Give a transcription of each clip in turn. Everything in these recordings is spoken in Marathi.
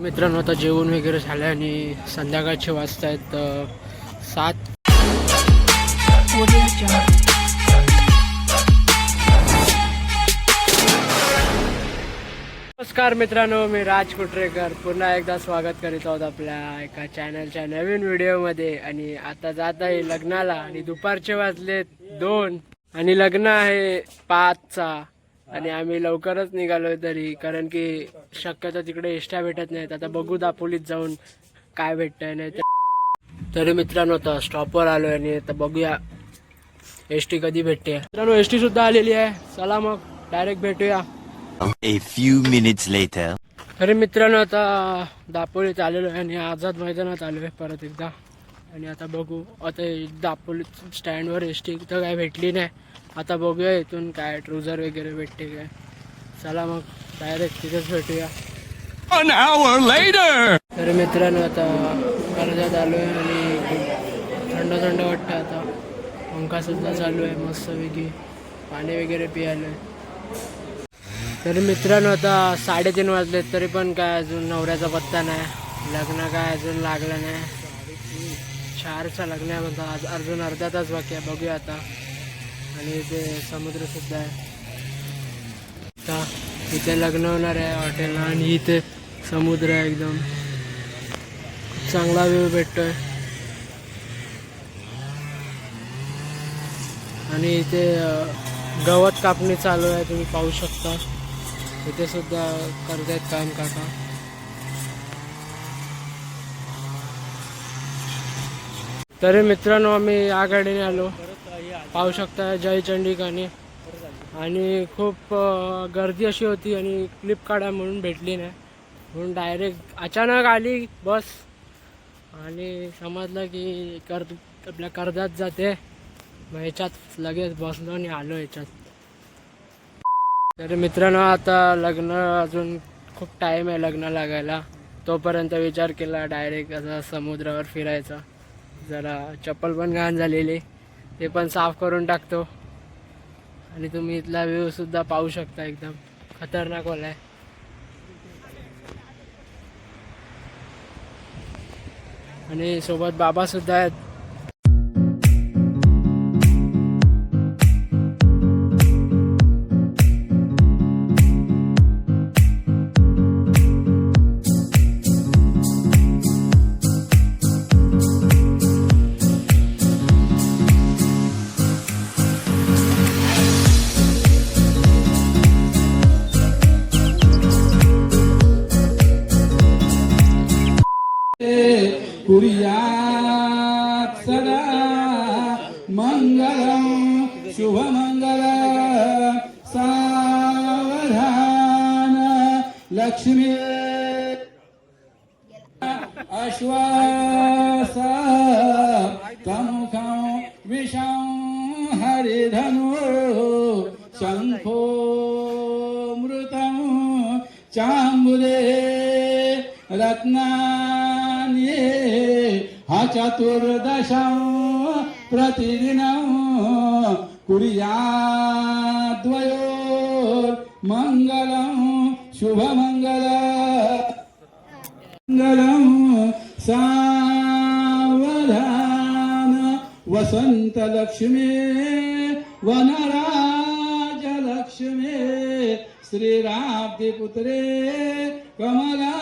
मित्रांनो आता जेवण वगैरे झालं आणि संध्याकाळचे वाजता आहेत सात. नमस्कार मित्रांनो मी राज कुटरेकर. पुन्हा एकदा स्वागत करीत आहोत आपल्या एका चॅनलच्या नवीन व्हिडिओमध्ये आणि आता जात आहे लग्नाला आणि दुपारचे वाजले दोन. आणि लग्न आहे पाचचा. आणि आम्ही लवकरच निघालोय तरी कारण की शक्यतो तिकडे एष्ट्या भेटत नाहीत. आता बघू दापोलीत जाऊन काय भेटतंय नाही तर. तरी मित्रांनो आता स्टॉपवर आलोय आणि आता बघूया एस टी कधी भेटते. मित्रांनो एस टी सुद्धा आलेली आहे. चला मग डायरेक्ट भेटूया. A few minutes later. तरी मित्रांनो आता दापोलीत आलेलो आहे आणि आझाद मैदानात आलो आहे परत एकदा. आणि आता बघू आता दापोली स्टँडवर एस टी तर काय भेटली नाही. आता बघूया इथून काय ट्रुझर वगैरे भेटते काय. चला मग डायरेक्ट तिथेच भेटूया. तर मित्रांनो आता कर्जात आलो आहे आणि थंड थंड वाटतं आता. पंखासुद्धा चालू आहे मस्तपैकी. पाणी वगैरे पियालो आहे तर मित्रांनो आता साडेतीन वाजलेत तरी पण काय अजून नवऱ्याचा पत्ता नाही. लग्न काय अजून लागलं नाही. चारचा लग्न आहे आज अजून अर्धा तास बाकी आहे. बघूया आता. आणि इथे समुद्रसुद्धा आहे. आता इथे लग्न होणार आहे हॉटेलला आणि इथे समुद्र आहे एकदम. चांगला व्ह्यू भेटतोय. आणि इथे गवत कापणी चालू आहे तुम्ही पाहू शकता. इथे सुद्धा करतायत काम काका. तरी मित्रांनो आम्ही या गाडीने आलो. पाहू शकता जयचंडी गाणी आणि खूप गर्दी अशी होती आणि क्लिप काढा म्हणून भेटली नाही. म्हणून डायरेक्ट अचानक आली बस. आणि समजलं की कर आपल्या कर्जात जाते. मग ह्याच्यात लगेच बसलो आणि आलो ह्याच्यात. तर मित्रांनो आता लग्न अजून खूप टाईम आहे लग्न लागायला. तोपर्यंत विचार केला डायरेक्ट असा समुद्रावर फिरायचा. जरा चप्पल पण घाण झालेली. ते पण साफ करून टाकतो. आणि तुम्ही इथला व्ह्यूसुद्धा पाहू शकता एकदम. खतरनाक वाला आहे. आणि सोबत बाबासुद्धा आहेत. कुर्यात् सदा मङ्गलं शुभमङ्गल सावधान लक्ष्मी अश्वास तमुखं विषं हरिधनु शङ्खो मृतं चाम्बुदे रत्ना। हा चतुर्दशं प्रतिदिनं कुर्याद्वयोर्मङ्गलं शुभमङ्गल। मङ्गलं सावधान वसन्तलक्ष्मी वनराजलक्ष्मी श्रीराब्धिपुत्रे कमला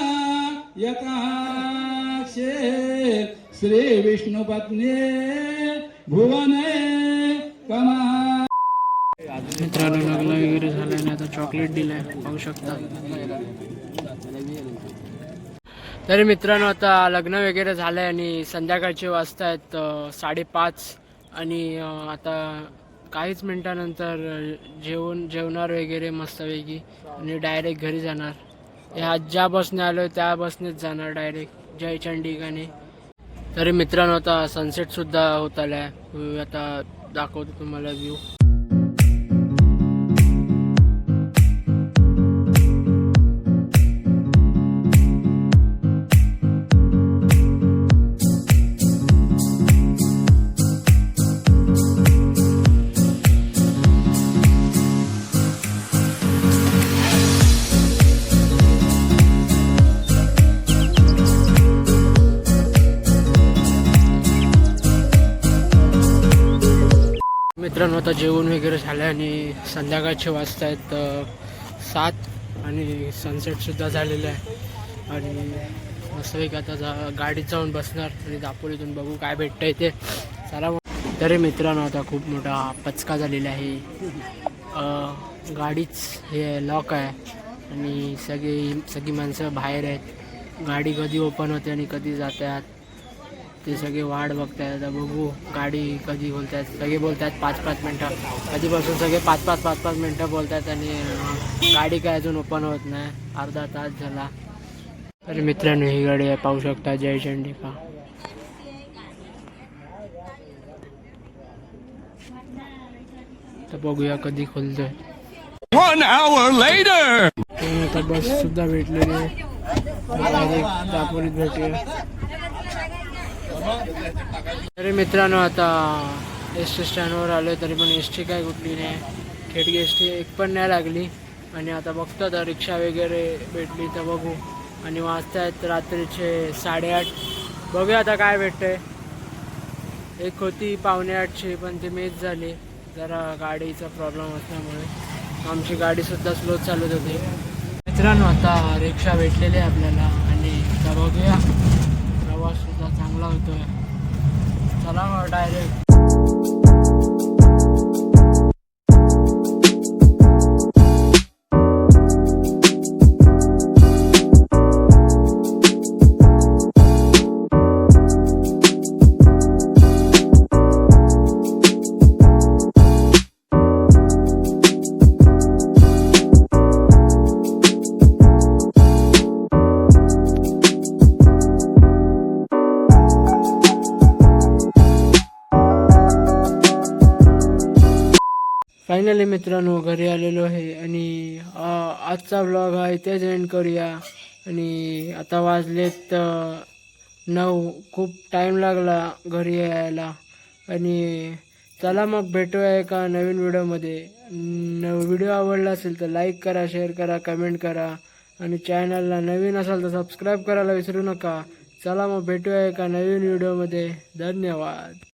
यथाक्षे पत्नी भुवने कमा। मित्रांनो लग्न वगैरे झालं आणि आता चॉकलेट दिलंय. पाहू शकता. तरी मित्रांनो आता लग्न वगैरे झालंय आणि संध्याकाळचे वाजता आहेत साडेपाच. आणि आता काहीच मिनिटानंतर जेवण जेवणार वगैरे मस्तपैकी. आणि डायरेक्ट घरी जाणार. ह्या ज्या बसने आलो त्या बसनेच जाणार डायरेक्ट जयचंडी गाणे तरी मित्रांनो आता सनसेट सुद्धा होत आलाय. आता दाखवतो तुम्हाला व्ह्यू मित्रांनो आता जेवण वगैरे झालं आणि संध्याकाळचे वाजता आहेत सात आणि सनसेटसुद्धा झालेलं आहे. आणि मस्तपैकी आता जा गाडीत जाऊन बसणार आणि दापोलीतून बघू काय भेटतं आहे ते. चला मग. तरी मित्रांनो आता खूप मोठा पचका झालेला आहे. गाडीच हे लॉक आहे. आणि सगळी सगळी माणसं बाहेर आहेत. गाडी कधी ओपन होते आणि कधी जातात. ते सगळे वाट बघतायत बघू गाडी कधी बोलतायत सगळे बोलतायत पाच पाच मिनटं. कधीपासून सगळे पाच पाच पाच पाच मिनटं बोलतायत आणि गाडी काय अजून ओपन होत नाही. अर्धा तास झाला. तरी मित्रांनो ही गाडी आहे पाहू शकता जय चंडिका. तर बघूया कधी खोलतोय. बस सुद्धा भेटलेली आहे. दापोलीत भेटूया तरी मित्रांनो आता एस टी स्टँडवर आलो तरी पण एस टी काय कुठली नाही. खेडगी एस टी एक पण नाही लागली. आणि आता बघतो आता रिक्षा वगैरे भेटली तर बघू. आणि वाजतायत रात्रीचे साडेआठ. बघूया आता काय भेटतंय. एक होती पावणे आठची पण ती मिस झाली. जरा गाडीचा प्रॉब्लेम असल्यामुळे. आमची गाडीसुद्धा स्लो चालत होती. मित्रांनो आता रिक्षा भेटलेली आहे आपल्याला. आणि आता बघूया. चांगला होतोय चला मग डायरेक्ट फायनली मित्रांनो घरी आलेलो आहे आणि आजचा ब्लॉग हा इथेच एंड करूया. आणि आता वाजलेत नऊ. खूप टाईम लागला घरी यायला. आणि चला मग भेटूया एका नवीन व्हिडिओमध्ये न व्हिडिओ आवडला असेल तर लाईक करा शेअर करा कमेंट करा. आणि चॅनलला नवीन असाल तर सबस्क्राईब करायला विसरू नका. चला मग भेटूया एका नवीन व्हिडिओमध्ये धन्यवाद.